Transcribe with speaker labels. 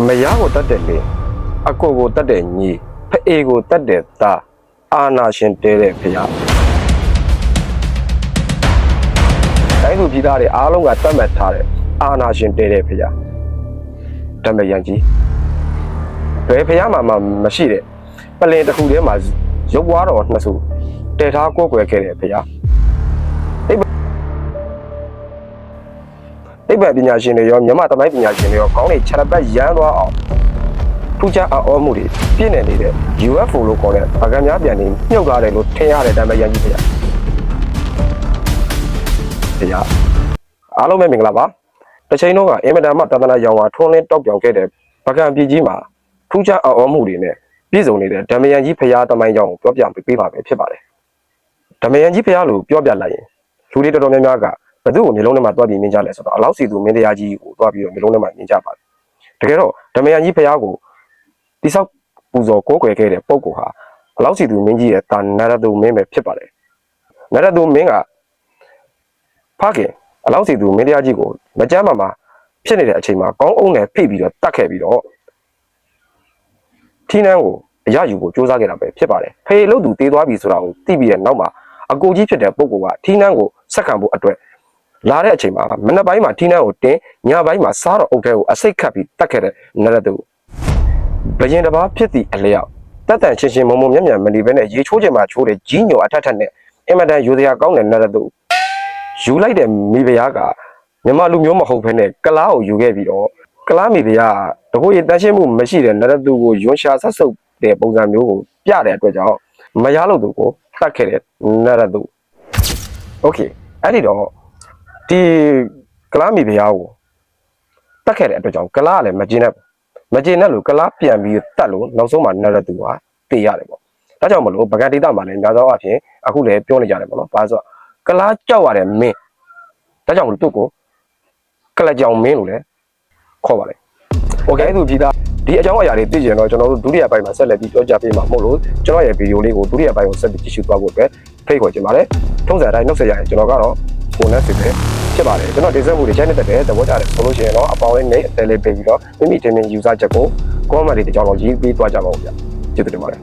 Speaker 1: မယားကိုတတ်တဲ့လေအကိုကိုတတ်တဲ့ညီဖအေကိုတတ်တဲ့သားအာနာရှင်တဲတဲ့ဖရားတိုင်းသူပြည်သားတွေအားလုံးကတတ်မှတ်ထားတဲ့အာနာရှင်တဲတဲ့ဖရားဓမ္မယန်ကြီးဘယ်ဖရားမှမမရှိတဲ့ပလင်တစ်ခုထဲမှာရုပ်ဘွားတော်နှစ်စုတည်ထားကိုးကွယ်ခဲ့တဲ့ဖရား အိဗတ်ပညာရှင်တွေရောမြမသမိုင်းပညာရှင်တွေရောကောင်းတဲ့ခြေလက်ပတ်ရမ်းသွားအောင်ထူးခြားအောမှုတွေပြည့်နေနေတဲ့ UFO လို့ခေါ်တဲ့ဗကံများပြန်နေမြုပ်သွားတယ်လို့ထင်ရတဲ့တမ်းပဲရန်ကြီးဖေ။ဖေ။အားလုံးပဲမင်္ဂလာပါ။တစ်ချိန်တော့ကအင်မတန်မှတသနာရောင်ဝါထွန်းလင်းတောက်ပြောင်ခဲ့တဲ့ဗကံပြည်ကြီးမှာထူးခြားအောမှုတွေနဲ့ပြည့်စုံနေတဲ့ဓမ္မယန်ကြီးဖေ။တမိုင်းကြောင်းကိုပြောပြပေးပါမယ်ဖြစ်ပါတယ်။ဓမ္မယန်ကြီးဖေလို့ပြောပြလိုက်ရင်လူတွေတော်တော်များများက ဘယ်သူ့ကိုမျိုးလုံးထဲမှာတွားပြီးမြင်ကြလဲဆိုတော့အလောက်စီသူမင်းတရားကြီးကိုတွားပြီးတော့မျိုးလုံးထဲမှာမြင်ကြပါတယ်။တကယ်တော့ဓမ္မယန်ကြီးဖေကိုတိဆောက်ပူဇော်ကိုးကွယ်ခဲ့တဲ့ပုဂ္ဂိုလ်ဟာအလောက်စီသူမင်းကြီးရဲ့တာနရတုမင်းပဲဖြစ်ပါတယ်နရတုမင်းကဖခင်အလောက်စီသူမင်းတရားကြီးကိုမကြမ်းမမှာဖြစ်နေတဲ့အချိန်မှာကောင်းအောင်နဲ့ဖိပြီးတော့တတ်ခဲ့ပြီးတော့ထင်းနှန်းကိုအရယူဖို့စူးစမ်းခဲ့တာပဲဖြစ်ပါတယ်ဖေးလို့သူတေးသွားပြီဆိုတာကိုသိပြီးတဲ့နောက်မှာအကိုကြီးဖြစ်တဲ့ပုဂ္ဂိုလ်ကထင်းနှန်းကိုစက္ကန့်ဖို့အတွက် လာတဲ့အချိန်မှာမနေ့ပိုင်းမှာထင်းနှန်းကိုတင်းညပိုင်းမှာစားတော့အုပ်ထဲကိုအစိတ်ခတ်ပြီးတတ်ခဲ့တဲ့နရတု ဘယင်တစ်ပါးဖြစ်သည့်အလျောက်တက်တန်ချင်းချင်းမုံမုံမြက်မြက်မလီပဲနဲ့ရေချိုးချင်မှချိုးတယ်ကြီးညိုအထက်ထက်နဲ့အင်မတန်ယူတရားကောင်းတဲ့နရတုယူလိုက်တဲ့မိဖုရားကမြမလူမျိုးမဟုတ်ဘဲနဲ့ကလားကိုယူခဲ့ပြီးတော့ကလားမိဖုရားကတကိုယ်ရတန်ရှင်းမှုမရှိတဲ့နရတုကိုယွန်ရှာဆက်ဆုပ်တဲ့ပုံစံမျိုးကိုပြတဲ့အတွက်ကြောင့်မရလို့သူကိုတတ်ခဲ့တဲ့နရတုโอเคအဲ့ဒီတော့ ဒီကလားမိဖုရားကိုတတ်ခဲ့တဲ့အတွက်ကြောင့်ကလားကလည်းမကျင်းတဲ့ မကျေနပ်လို့ကလားပြန်ပြီးတတ်လို့နောက်ဆုံးမှနရတူဟာတေးရတယ်ပေါ့ဒါကြောင့်မလို့ဗကန်ဒေတာမှာလည်းများသောအားဖြင့်အခုလည်းပြောနေကြတယ်ပေါ့နော်ဘာလို့ဆိုတော့ကလားကြောက်ရတယ်မင်းဒါကြောင့်မလို့သူ့ကိုကလကြောင်မင်းလို့လည်းခေါ်ပါလေโอเคသူကြည်သားဒီအကြောင်းအရာတွေသိကြရင်တော့ကျွန်တော်တို့ဒုတိယပိုင်းမှာဆက်လက်ပြီးပြောကြပေးမှာမဟုတ်လို့ကျွန်တော်ရဲ့ဗီဒီယိုလေးကိုဒုတိယပိုင်းကိုဆက်ပြီးကြည့်ရှုသွားဖို့အတွက်ဖိတ်ခေါ်ချင်ပါတယ်ထုံးစံအတိုင်းနှုတ်ဆက်ရရင်ကျွန်တော်ကတော့ ကိုနဲ့စစ်တယ်ဖြစ်ပါတယ်ကျွန်တော်တင်ဆက်မှုတွေချက်နဲ့တက်တယ်သဘောကျတယ်ဆိုလို့ရှိရင်တော့အပေါင်းလေးနဲ့အသေးလေးပေးပြီးတော့မိမိတင်မြင် user ချက်ကို comment တွေတကြောင်တော့ရေးပေးသွားကြပါဦးဗျကျေးဇူးတင်ပါတယ်